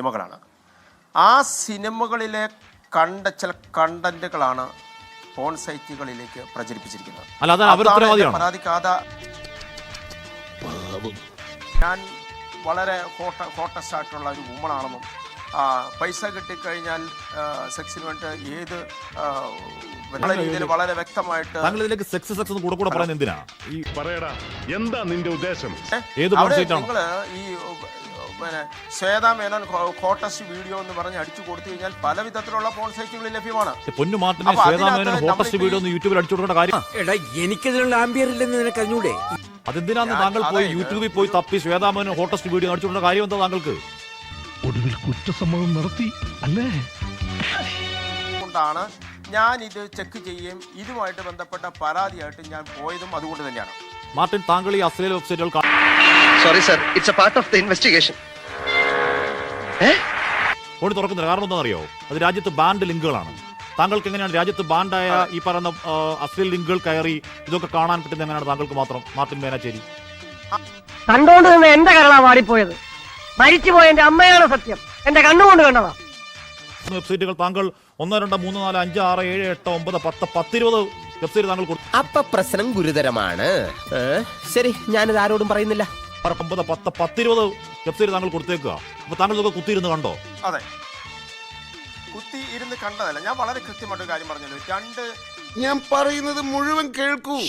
സിനിമകളാണ്. ആ സിനിമകളിലെ കണ്ട ചില കണ്ടന്റുകളാണ് ഫോൺ സൈറ്റുകളിലേക്ക് പ്രചരിപ്പിച്ചിരിക്കുന്നത് പരാതിക്കാത ഞാൻ വളരെ ഹോട്ട ഹോട്ടസ്റ്റ് ആയിട്ടുള്ള ഒരു വുമണാണെന്നും പൈസ കിട്ടിക്കഴിഞ്ഞാൽ സെക്സിന് വേണ്ടി ഏത് രീതിയിൽ വളരെ വ്യക്തമായിട്ട് താങ്കൾ ഇതിലേക്ക് സെക്സ് സെക്സ് കൂടെ കൂടെ എന്തിനാ? ഈ പറയടാ എന്താ നിന്റെ ഉദ്ദേശം? ഏത് നിങ്ങൾ ഈ പിന്നെ ശ്വേത മേനോൻ ഹോട്ടസ്റ്റ് വീഡിയോ എന്ന് പറഞ്ഞ് അടിച്ചു കൊടുത്തു കഴിഞ്ഞാൽ പല വിധത്തിലുള്ള ഫോൺ സൈറ്റുകളിൽ ലഭ്യമാണ് പൊന്നു മാത്രമേ അപ്പൊ മേനോൻ ഹോട്ടസ്റ്റ് വീഡിയോ ഒന്ന് യൂട്യൂബിൽ അടിച്ചു കൊടുക്കേണ്ട കാര്യം എടാ എനിക്കതിനുള്ള ആംബിയർ ഇല്ലെന്ന് നിനക്ക് അറിഞ്ഞൂടെ? അതെന്തിനാന്ന് താങ്കൾ പോയി യൂട്യൂബിൽ പോയി തപ്പി ശ്വേതാ മേനോൻ ഹോട്ടസ്റ്റ് വീഡിയോ അടിച്ചു കൊടുക്കേണ്ട കാര്യം എന്താ താങ്കൾക്ക്? ഒടുവിൽ കുറ്റസമ്മതം നടത്തി അല്ലേ? കൊണ്ടാണ് ഞാൻ ഇത് ചെക്ക് ചെയ്യുകയും ഇതുമായിട്ട് ബന്ധപ്പെട്ട പരാതിയായിട്ട് ഞാൻ പോയതും അതുകൊണ്ട് തന്നെയാണ്. മാർട്ടിൻ താങ്കൾ ഈ അശ്ലീല വെബ്സൈറ്റുകൾ sorry sir it's a part of the investigation. ഫോണിൽ തുറക്കുന്നില്ല. കാരണം എന്താ അറിയോ അത് രാജ്യത്ത് ബാൻഡ് ലിങ്കുകളാണ്. താങ്കൾക്ക് എങ്ങനെയാണ്? രാജ്യത്ത് ബാൻഡായ ഈ പറയുന്ന അശ്ലീല അശ്ലീൽ ലിങ്കുകൾ കയറി ഇതൊക്കെ കാണാൻ പറ്റുന്ന എങ്ങനെയാണ് താങ്കൾക്ക് മാത്രം? മാർട്ടിൻ മേനാച്ചേരി. കണ്ടോണ്ട് നിന്ന് എന്റെ കരളാ വാടിപ്പോയത്. മരിച്ചുപോയ എന്റെ അമ്മയാണ് സത്യം. എന്റെ കണ്ണുകൊണ്ട് കണ്ടതാ. വെബ്സൈറ്റുകൾ താങ്കൾ ഒന്ന് രണ്ട് മൂന്ന് നാല് അഞ്ച് ആറ് ഏഴ് എട്ട് ഒമ്പത് പത്ത് പത്തിരുപത് വെബ്സൈറ്റ് താങ്കൾ കൊടുത്തു അപ്പൊ പ്രശ്നം ഗുരുതരമാണ്. ഏ? ശരി ഞാനിത് ആരോടും പറയുന്നില്ല. ഒമ്പത് പത്ത് പത്തിരുപത് വെബ്സൈറ്റ് താങ്കൾ കൊടുത്തേക്കുക. അപ്പൊ താങ്കൾ ഇതൊക്കെ കുത്തിയിരുന്ന് കണ്ടോ? അതെ. കുത്തി ഇരുന്ന് കണ്ടതല്ല. ഞാൻ വളരെ കൃത്യമായിട്ട് ഒരു കാര്യം പറഞ്ഞല്ലോ. രണ്ട് ഞാൻ പറയുന്നത് മുഴുവൻ കേൾക്കൂ.